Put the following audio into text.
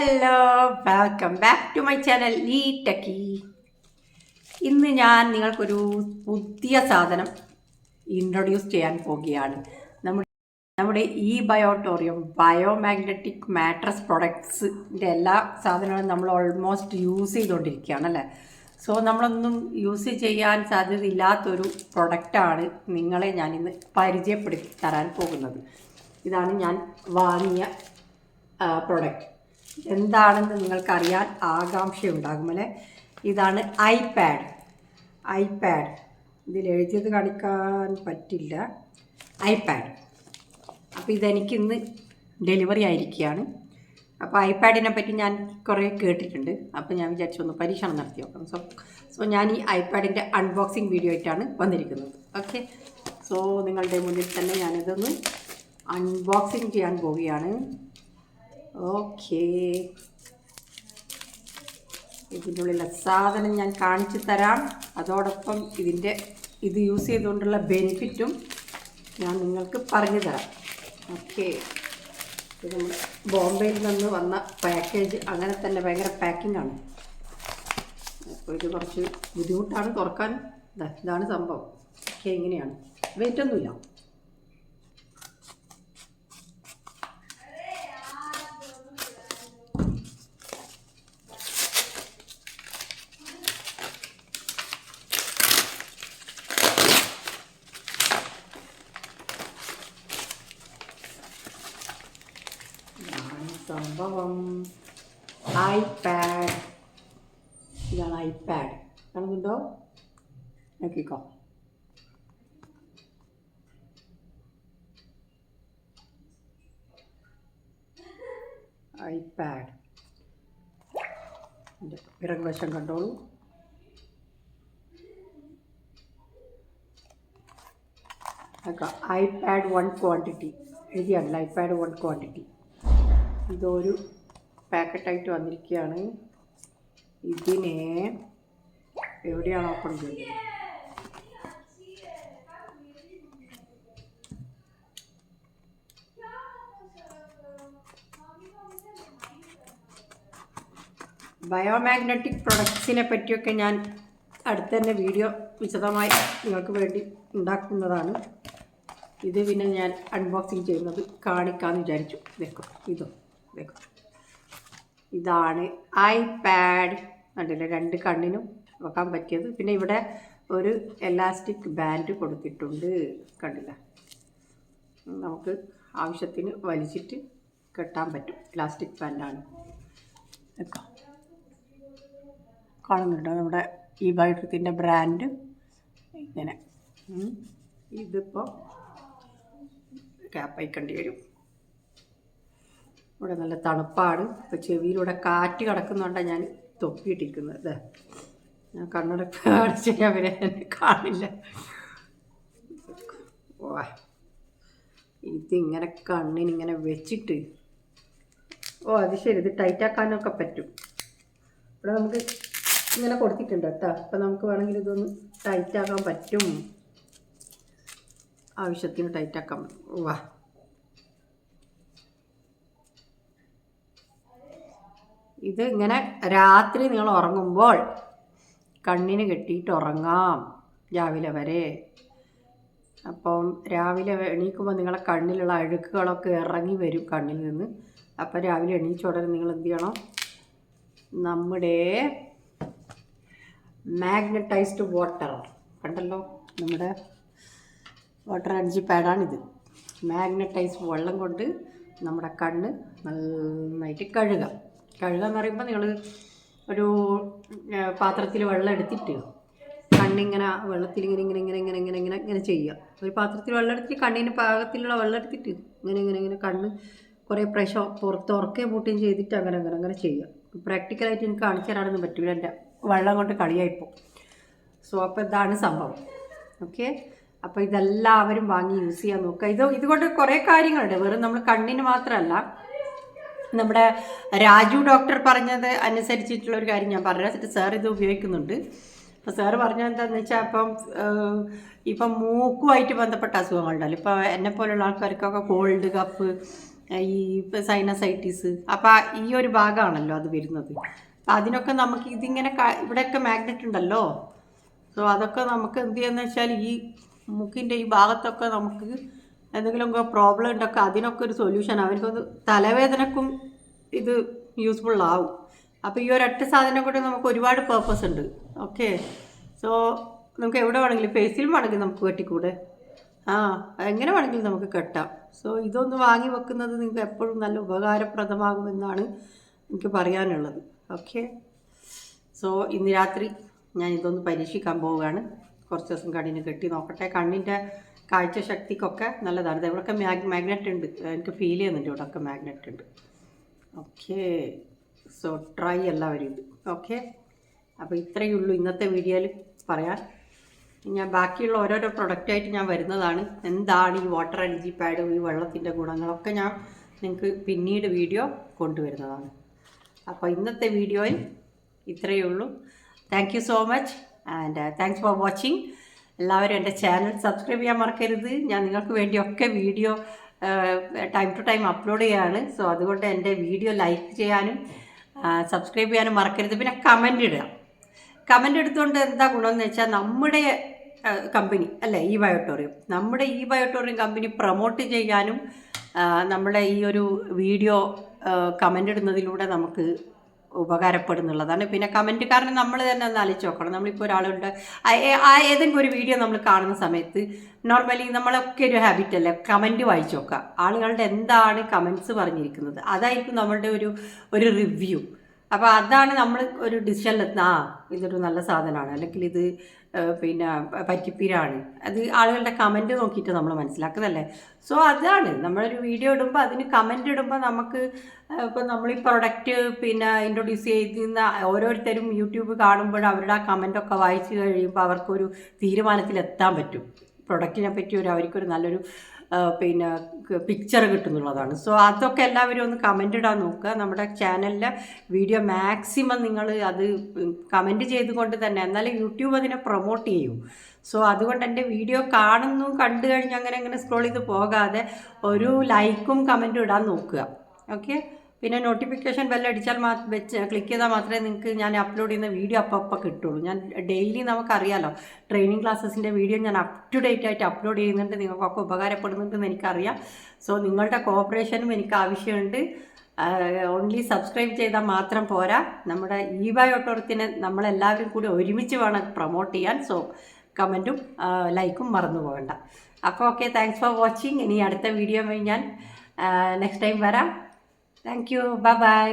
Hello welcome back to my channel ഈ ടക്കി ഇന്ന് ഞാൻ നിങ്ങൾക്കൊരു പുതിയ സാധനം ഇൻട്രൊഡ്യൂസ് ചെയ്യാൻ പോവുകയാണ്. നമ്മുടെ നമ്മുടെ ഈ ബയോട്ടോറിയം ബയോമാഗ്നറ്റിക് മാട്രസ് പ്രൊഡക്ട്സിന്റെ എല്ലാ സാധനങ്ങളും നമ്മൾ ഓൾമോസ്റ്റ് യൂസ് ചെയ്തുകൊണ്ടിരിക്കുകയാണ് അല്ലേ? സോ നമ്മളൊന്നും യൂസ് ചെയ്യാൻ സാധ്യതയില്ലാത്തൊരു പ്രൊഡക്റ്റാണ് നിങ്ങളെ ഞാൻ ഇന്ന് പരിചയപ്പെടുത്തി തരാൻ പോകുന്നത്. ഇതാണ് ഞാൻ വാങ്ങിയ പ്രൊഡക്റ്റ് എന്താണെന്ന് നിങ്ങൾക്കറിയാൻ ആകാംക്ഷയുണ്ടാകും അല്ലേ? ഇതാണ് ഐപാഡ്. ഐപാഡ്. ഇതിൽ എഴുതിയത് കാണിക്കാൻ പറ്റില്ല. ഐപാഡ്. അപ്പോൾ ഇതെനിക്ക് ഇന്ന് ഡെലിവറി ആയിരിക്കുകയാണ്. അപ്പോൾ ഐപാഡിനെ പറ്റി ഞാൻ കുറേ കേട്ടിട്ടുണ്ട്. അപ്പോൾ ഞാൻ വിചാരിച്ചു ഒന്ന് പരീക്ഷണം നടത്തി നോക്കാം. സോ സോ ഞാൻ ഈ ഐപാഡിന്റെ അൺബോക്സിങ് വീഡിയോ ആയിട്ടാണ് വന്നിരിക്കുന്നത്. ഓക്കെ സോ നിങ്ങളുടെ മുന്നിൽ തന്നെ ഞാനിതൊന്ന് അൺബോക്സിങ് ചെയ്യാൻ പോവുകയാണ്. ഓക്കേ. ഇതിനുള്ളിലെ സാധനം ഞാൻ കാണിച്ചു തരാം. അതോടൊപ്പം ഇതിന്റെ ഇത് യൂസ് ചെയ്തുകൊണ്ടുള്ള ബെനിഫിറ്റും ഞാൻ നിങ്ങൾക്ക് പറഞ്ഞു തരാം. ഓക്കെ. ഇത് ബോംബെയിൽ നിന്ന് വന്ന പാക്കേജ് അങ്ങനെ തന്നെ ഭയങ്കര പാക്കിംഗ് ആണ്. അപ്പോൾ ഇത് കുറച്ച് ബുദ്ധിമുട്ടാണ് തുറക്കാൻ. ഇതാണ് സംഭവം. ഓക്കെ ഇങ്ങനെയാണ്. വെയിറ്റ് ഇതാണ് സംഭവം. ഐപാഡ് ഇതാണ് ഐപാഡ് കാണുന്നുണ്ടോ നോക്കിക്കോ. ഐപാഡ് പിറകു വശം കണ്ടോളൂ. ഐപാഡ് വൺ ക്വാണ്ടിറ്റി എഴുതിയാണല്ലോ ഐപാഡ് വൺ ക്വാണ്ടിറ്റി ഇതൊരു പാക്കറ്റായിട്ട് വന്നിരിക്കുകയാണ്. ഇതിനെ എവിടെയാണ് ഓപ്പൺ ചെയ്തത്? ബയോമാഗ്നറ്റിക് പ്രൊഡക്ട്സിനെ പറ്റിയൊക്കെ ഞാൻ അടുത്ത തന്നെ വീഡിയോ വിശദമായി നിങ്ങൾക്ക് വേണ്ടി ഉണ്ടാക്കുന്നതാണ്. ഇത് പിന്നെ ഞാൻ അൺബോക്സിങ് ചെയ്യുന്നത് കാണിക്കാമെന്ന് വിചാരിച്ചു. വെക്കും ഇതും. ഇതാണ് ഐപാഡ്. കണ്ടില്ലേ? രണ്ട് കണ്ണിനും വെക്കാൻ പറ്റിയത്. പിന്നെ ഇവിടെ ഒരു എലാസ്റ്റിക് ബാൻഡ് കൊടുത്തിട്ടുണ്ട്. കണ്ടില്ല? നമുക്ക് ആവശ്യത്തിന് വലിച്ചിട്ട് കെട്ടാൻ പറ്റും. ഇലാസ്റ്റിക് ബാൻഡാണ് വെക്കാം കാണുന്നുണ്ടോ? നമ്മുടെ ഈ ബയോട്ടിക്കിന്റെ ബ്രാൻഡ് ഇങ്ങനെ. ഇതിപ്പോൾ ക്യാപ്പ് അയക്കേണ്ടി വരും ഇവിടെ നല്ല തണുപ്പാണ്. ഇപ്പോൾ ചെവിയിലൂടെ കാറ്റ് കിടക്കുന്നുണ്ടാണ് ഞാൻ തൊപ്പിയിട്ടിരിക്കുന്നത്. ഞാൻ കണ്ണടക്ക് അടിച്ച് ഞാൻ എന്നെ കാണില്ല. ഓ ഇതിങ്ങനെ കണ്ണിനിങ്ങനെ വെച്ചിട്ട്. ഓ അത് ശരി ഇത് ടൈറ്റാക്കാനൊക്കെ പറ്റും. ഇവിടെ നമുക്ക് ഇങ്ങനെ കൊടുത്തിട്ടുണ്ട് കേട്ടോ. അപ്പം നമുക്ക് വേണമെങ്കിൽ ഇതൊന്ന് ടൈറ്റാക്കാൻ പറ്റും. ആവശ്യത്തിന് ടൈറ്റാക്കാൻ വാ. ഇത് ഇങ്ങനെ രാത്രി നിങ്ങൾ ഉറങ്ങുമ്പോൾ കണ്ണിന് കെട്ടിയിട്ട് ഉറങ്ങാം രാവിലെ വരെ. അപ്പം രാവിലെ എണീക്കുമ്പോൾ നിങ്ങളെ കണ്ണിലുള്ള അഴുക്കുകളൊക്കെ ഇറങ്ങി വരും കണ്ണിൽ നിന്ന്. അപ്പം രാവിലെ എണീച്ച ഉടനെ നിങ്ങൾ എന്ത് ചെയ്യണം? നമ്മുടെ മാഗ്നറ്റൈസ്ഡ് വാട്ടർ കണ്ടല്ലോ? നമ്മുടെ വാട്ടർ എനർജി പാഡാണിത് മാഗ്നറ്റൈസ് വെള്ളം കൊണ്ട് നമ്മുടെ കണ്ണ് നന്നായിട്ട് കഴുകുക കഴുകുക എന്ന് പറയുമ്പോൾ നിങ്ങൾ ഒരു പാത്രത്തിൽ വെള്ളം എടുത്തിട്ട് കണ്ണിങ്ങനെ വെള്ളത്തിൽ ഇങ്ങനെ ഇങ്ങനെ ഇങ്ങനെ ഇങ്ങനെ ഇങ്ങനെ ഇങ്ങനെ ഇങ്ങനെ ചെയ്യുക ഒരു പാത്രത്തിൽ വെള്ളം എടുത്തിട്ട് കണ്ണിന് പാകത്തിലുള്ള വെള്ളം എടുത്തിട്ട് ഇങ്ങനെ ഇങ്ങനെ ഇങ്ങനെ കണ്ണ് കുറേ പ്രാവശ്യം പുറത്ത് ഉറക്കുകയും പൂട്ടുകയും ചെയ്തിട്ട് അങ്ങനെ അങ്ങനെ അങ്ങനെ ചെയ്യുക പ്രാക്ടിക്കലായിട്ട് എനിക്ക് കാണിച്ചു തരാനൊന്നും പറ്റില്ല എന്റെ വെള്ളം കൊണ്ട് കളിയായിപ്പോൾ സോ അപ്പോൾ ഇതാണ് സംഭവം. ഓക്കെ അപ്പോൾ ഇതെല്ലാവരും വാങ്ങി യൂസ് ചെയ്യാൻ നോക്കുക. ഇത് ഇതുകൊണ്ട് കുറേ കാര്യങ്ങളുണ്ട്. വെറും നമ്മൾ കണ്ണിന് മാത്രമല്ല നമ്മുടെ രാജു ഡോക്ടർ പറഞ്ഞത് അനുസരിച്ചിട്ടുള്ള ഒരു കാര്യം ഞാൻ പറഞ്ഞു സാർ ഇത് ഉപയോഗിക്കുന്നുണ്ട്. അപ്പോൾ സാറ് പറഞ്ഞ എന്താണെന്ന് വെച്ചാൽ അപ്പം ഇപ്പം മൂക്കുമായിട്ട് ബന്ധപ്പെട്ട അസുഖങ്ങളുണ്ടല്ലോ. ഇപ്പോൾ എന്നെ പോലുള്ള ആൾക്കാർക്കൊക്കെ കോൾഡ് കപ്പ് ഈ സൈനസൈറ്റിസ് അപ്പോൾ ഈ ഒരു ഭാഗമാണല്ലോ അത് വരുന്നത്. അപ്പം അതിനൊക്കെ നമുക്ക് ഇതിങ്ങനെ ഇവിടെയൊക്കെ മാഗ്നറ്റ് ഉണ്ടല്ലോ. സോ അതൊക്കെ നമുക്ക് എന്ത് ചെയ്യുന്ന വെച്ചാൽ ഈ മുക്കിന്റെ ഈ ഭാഗത്തൊക്കെ നമുക്ക് എന്തെങ്കിലുമൊക്കെ പ്രോബ്ലം ഉണ്ടൊക്കെ അതിനൊക്കെ ഒരു സൊല്യൂഷൻ അവർക്കൊന്ന് തലവേദനക്കും ഇത് യൂസ്ഫുൾ ആവും. അപ്പോൾ ഈ ഒരൊറ്റ സാധനം കൊണ്ട് നമുക്ക് ഒരുപാട് പേർപ്പസ് ഉണ്ട്. ഓക്കെ സോ നമുക്ക് എവിടെ വേണമെങ്കിലും ഫേസിലും വേണമെങ്കിൽ നമുക്ക് വെട്ടിക്കൂടെ ആ എങ്ങനെ വേണമെങ്കിലും നമുക്ക് കെട്ടാം. സോ ഇതൊന്ന് വാങ്ങി വെക്കുന്നത് നിങ്ങൾക്ക് എപ്പോഴും നല്ല ഉപകാരപ്രദമാകുമെന്നാണ് എനിക്ക് പറയാനുള്ളത്. ഓക്കെ സോ ഇന്ന് രാത്രി ഞാൻ ഇതൊന്ന് പരീക്ഷിക്കാൻ പോവുകയാണ്. കുറച്ച് ദിവസം കണ്ണിന് കെട്ടി നോക്കട്ടെ. കണ്ണിന്റെ കാഴ്ച ശക്തിക്കൊക്കെ നല്ലതാണ്. ഇവിടെയൊക്കെ മാഗ് മാഗ്നറ്റ് ഉണ്ട്. എനിക്ക് ഫീൽ ചെയ്യുന്നുണ്ട് ഇവിടെയൊക്കെ മാഗ്നറ്റ് ഉണ്ട്. ഓക്കെ സോ ട്രൈ എല്ലാവരും ഓക്കെ അപ്പോൾ ഇത്രയേ ഉള്ളൂ ഇന്നത്തെ വീഡിയോയിൽ പറയാൻ. ഞാൻ ബാക്കിയുള്ള ഓരോരോ പ്രൊഡക്റ്റായിട്ട് ഞാൻ വരുന്നതാണ്. എന്താണ് ഈ വാട്ടർ എനർജി പാഡ് ഈ വെള്ളത്തിന്റെ ഗുണങ്ങളൊക്കെ ഞാൻ നിങ്ങൾക്ക് പിന്നീട് വീഡിയോ കൊണ്ടുവരുന്നതാണ്. അപ്പോൾ ഇന്നത്തെ വീഡിയോയിൽ ഇത്രയേ ഉള്ളൂ. Thank you so much and thanks for watching എല്ലാവരും എന്റെ ചാനൽ സബ്സ്ക്രൈബ് ചെയ്യാൻ മറക്കരുത്. ഞാൻ നിങ്ങൾക്ക് വേണ്ടിയൊക്കെ video time to time upload ചെയ്യാണ്. സോ അതുകൊണ്ട് എന്റെ വീഡിയോ ലൈക്ക് ചെയ്യാനും സബ്സ്ക്രൈബ് ചെയ്യാനും മറക്കരുത്. പിന്നെ കമന്റ് ഇടുക. കമന്റ് എടുത്തുകൊണ്ട് എന്താ ഗുണമെന്ന് വെച്ചാൽ നമ്മുടെ കമ്പനി അല്ലേ ഈ ബയോട്ടോറിയം നമ്മുടെ ഈ ബയോട്ടോറിയം കമ്പനി പ്രൊമോട്ട് ചെയ്യാനും നമ്മളെ ഈ ഒരു വീഡിയോ കമന്റ് ഇടുന്നതിലൂടെ നമുക്ക് ഉപകാരപ്പെടുന്നുള്ളതാണ്. പിന്നെ കമന്റ് കാരണം നമ്മൾ തന്നെ ഒന്ന് ആലോചിച്ച് നോക്കണം. നമ്മളിപ്പോൾ ഒരാളുണ്ട് ആ ഏതെങ്കിലും ഒരു വീഡിയോ നമ്മൾ കാണുന്ന സമയത്ത് നോർമലി നമ്മളൊക്കെ ഒരു ഹാബിറ്റ് അല്ലേ? കമന്റ് വായിച്ചു നോക്കുക. ആളുകളുടെ എന്താണ് കമൻസ് പറഞ്ഞിരിക്കുന്നത്? അതായിരിക്കും നമ്മളുടെ ഒരു ഒരു റിവ്യൂ അപ്പോൾ അതാണ് നമ്മൾ ഒരു ഡിസിഷനിലെത്തുന്ന ആ ഇതൊരു നല്ല സാധനമാണ് അല്ലെങ്കിൽ ഇത് പിന്നെ പറ്റിപ്പീരാണ്. അത് ആളുകളുടെ കമന്റ് നോക്കിയിട്ട് നമ്മൾ മനസ്സിലാക്കുന്നതല്ലേ? സോ അതാണ്. നമ്മളൊരു വീഡിയോ ഇടുമ്പോൾ അതിന് കമന്റ് ഇടുമ്പോൾ നമുക്ക് ഇപ്പോൾ നമ്മൾ ഈ പ്രൊഡക്റ്റ് പിന്നെ ഇൻട്രൊഡ്യൂസ് ചെയ്യുന്ന ഓരോരുത്തരും യൂട്യൂബ് കാണുമ്പോൾ അവരുടെ ആ കമന്റൊക്കെ വായിച്ചു കഴിയുമ്പോൾ അവർക്കൊരു തീരുമാനത്തിലെത്താൻ പറ്റും. പ്രൊഡക്റ്റിനെ പറ്റി ഒരു അവർക്കൊരു നല്ലൊരു പിന്നെ പിക്ചർ കിട്ടുന്നുള്ളതാണ്. സോ അതൊക്കെ എല്ലാവരും ഒന്ന് കമന്റ് ഇടാൻ നോക്കുക. നമ്മുടെ ചാനലിലെ വീഡിയോ മാക്സിമം നിങ്ങൾ അത് കമന്റ് ചെയ്തുകൊണ്ട് തന്നെ എന്നാലും യൂട്യൂബ് അതിനെ പ്രൊമോട്ട് ചെയ്യും. സോ അതുകൊണ്ട് എന്റെ വീഡിയോ കാണുന്നു കണ്ടു കഴിഞ്ഞ് അങ്ങനെ അങ്ങനെ സ്ക്രോൾ ചെയ്ത് പോകാതെ ഒരു ലൈക്കും കമന്റും ഇടാൻ നോക്കുക. ഓക്കെ പിന്നെ നോട്ടിഫിക്കേഷൻ ബെല്ലടിച്ചാൽ വെച്ച് ക്ലിക്ക് ചെയ്താൽ മാത്രമേ നിങ്ങൾക്ക് ഞാൻ അപ്ലോഡ് ചെയ്യുന്ന വീഡിയോ അപ്പം അപ്പം കിട്ടുള്ളൂ. ഞാൻ ഡെയിലി നമുക്കറിയാലോ ട്രെയിനിങ് ക്ലാസ്സസിന്റെ വീഡിയോ ഞാൻ അപ് ടു ഡേറ്റ് ആയിട്ട് അപ്ലോഡ് ചെയ്യുന്നുണ്ട് നിങ്ങൾക്കൊക്കെ ഉപകാരപ്പെടുന്നുണ്ടെന്ന് എനിക്കറിയാം. സോ നിങ്ങളുടെ കോപ്പറേഷനും എനിക്ക് ആവശ്യമുണ്ട്. ഓൺലി സബ്സ്ക്രൈബ് ചെയ്താൽ മാത്രം പോരാ. നമ്മുടെ ഈ ബയോട്ടോറത്തിനെ നമ്മളെല്ലാവരും കൂടി ഒരുമിച്ച് വേണം പ്രൊമോട്ട് ചെയ്യാൻ. സോ കമന്റും ലൈക്കും മറന്നു പോകണ്ട. അപ്പോൾ ഓക്കെ താങ്ക്സ് ഫോർ വാച്ചിങ് ഇനി അടുത്ത വീഡിയോ ഞാൻ നെക്സ്റ്റ് ടൈം വരാം. Thank you bye bye